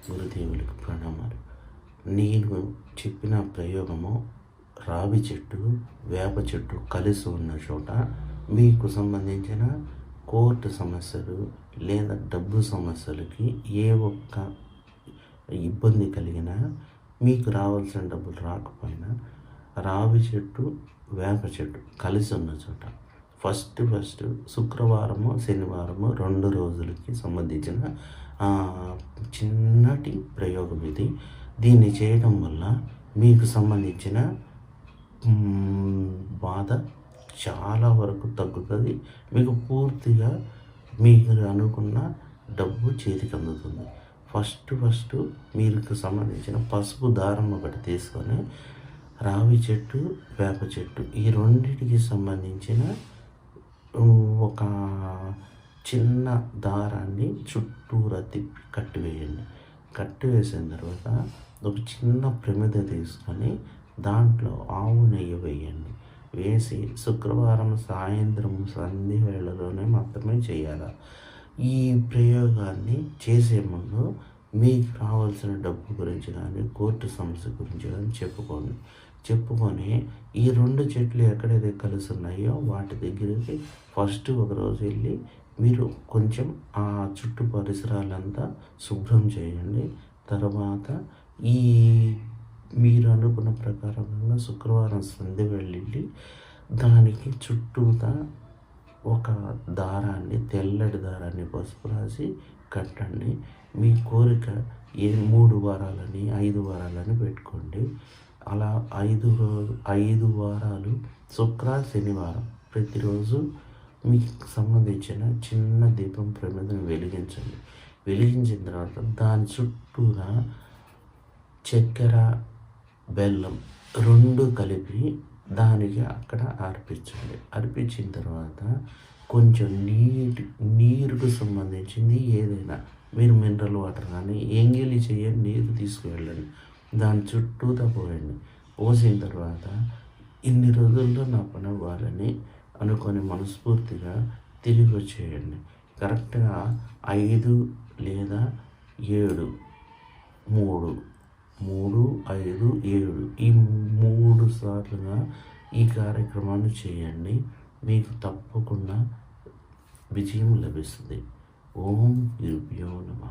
గురుభ్యో గురుదేవులకు ప్రణామాలు. నేను చెప్పిన ప్రయోగము రావి చెట్టు వేప చెట్టు కలిసి ఉన్న చోట మీకు సంబంధించిన కోర్టు సమస్యలు లేదా డబ్బు సమస్యలకి ఏ ఒక్క ఇబ్బంది కలిగినా మీకు రావాల్సిన డబ్బులు రాకపోయినా రావి చెట్టు వేప చెట్టు కలిసి ఉన్న చోట ఫస్ట్ ఫస్ట్ శుక్రవారము శనివారము రెండు రోజులకి సంబంధించిన చిన్నటి ప్రయోగం ఇది. దీన్ని చేయడం వల్ల మీకు సంబంధించిన బాధ చాలా వరకు తగ్గుతుంది. మీకు పూర్తిగా మీకు అనుకున్న డబ్బు చేతికి అందుతుంది. ఫస్ట్ ఫస్ట్ మీకు సంబంధించిన పసుపు దారం ఒకటి తీసుకొని రావి చెట్టు వేప చెట్టు ఈ రెండింటికి సంబంధించిన ఒక చిన్న దారాన్ని చుట్టూరా తిప్పి కట్టివేయండి కట్టివేసిన తర్వాత ఒక చిన్న ప్రమిద తీసుకొని దాంట్లో ఆవు నెయ్యి వేయండి. వేసి శుక్రవారం సాయంత్రం సంధి వేళలోనే మాత్రమే చేయాలి. ఈ ప్రయోగాన్ని చేసే ముందు మీకు కావాల్సిన డబ్బు గురించి కానీ కోర్టు సమస్య గురించి కానీ చెప్పుకోండి చెప్పుకొని ఈ రెండు చెట్లు ఎక్కడైతే కలుస్తున్నాయో వాటి దగ్గరికి ఫస్ట్ ఒక రోజు వెళ్ళి మీరు కొంచెం ఆ చుట్టూ పరిసరాలంతా శుభ్రం చేయండి. తర్వాత ఈ మీరు అనుకున్న ప్రకారంగా శుక్రవారం సంధ్య వెళ్ళి దానికి చుట్టూతా ఒక దారాన్ని తెల్లటి దారాన్ని పసుపు రాసి కట్టండి. మీ కోరిక ఏ మూడు వారాలని ఐదు వారాలని పెట్టుకోండి. అలా ఐదు రోజు ఐదు వారాలు శుక్ర శనివారం ప్రతిరోజు మీకు సంబంధించిన చిన్న దీపం ప్రమిదను వెలిగించండి. వెలిగించిన తర్వాత దాని చుట్టూరా చక్కెర బెల్లం రెండు కలిపి దానికి అక్కడ అర్పించండి. అర్పించిన తర్వాత కొంచెం నీటి నీరుకు సంబంధించింది ఏదైనా మీరు మినరల్ వాటర్ కానీ ఎంగిలి చేయండి నీరు తీసుకువెళ్ళండి. దాని చుట్టూతా పోయండి పోసిన తర్వాత ఇన్ని రోజుల్లో నా పని అవ్వాలని అనుకొని మనస్ఫూర్తిగా తిరిగి వచ్చేయండి. కరెక్ట్గా ఐదు లేదా ఏడు మూడు మూడు ఐదు ఏడు ఈ మూడు సార్లుగా ఈ కార్యక్రమాన్ని చేయండి. మీకు తప్పకుండా విజయం లభిస్తుంది. ఓం నిరుపయో నమ.